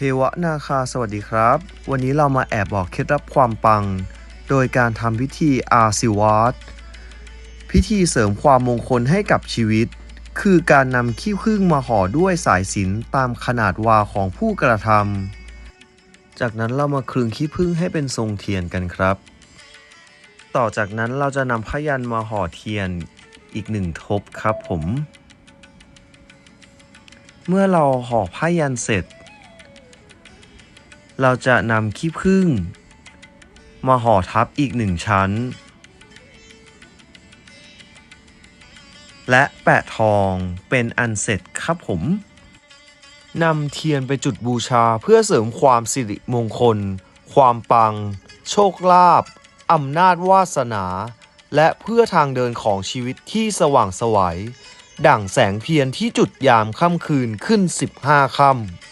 เทวนาคาสวัสดีครับ วันนี้เรามาแอบบอกเคล็ดลับความปัง โดยการทำพิธีอาซิวาตพิธีเสริมความมงคลให้กับชีวิต คือการนำขี้ผึ้งมาห่อด้วยสายสินตามขนาดวาของผู้กระทำจากนั้นเรามาคลึงขี้ผึ้งให้เป็นทรงเทียนกันครับ ต่อจากนั้นเราจะนำพยันมาห่อเทียนอีกหนึ่งทบครับผม เมื่อเราห่อผ้ายันเสร็จ เราจะนำขี้ผึ้งมาห่อทับอีกหนึ่งชั้น และแปะทองเป็นอันเสร็จครับผมนำเทียนไปจุดบูชาเพื่อเสริมความสิริมงคล ความปัง โชคลาภอำนาจวาสนา และเพื่อทางเดินของชีวิตที่สว่างไสวัยดั่งแสงเทียนที่จุดยามค่ำคืนขึ้น 15 ค่ำ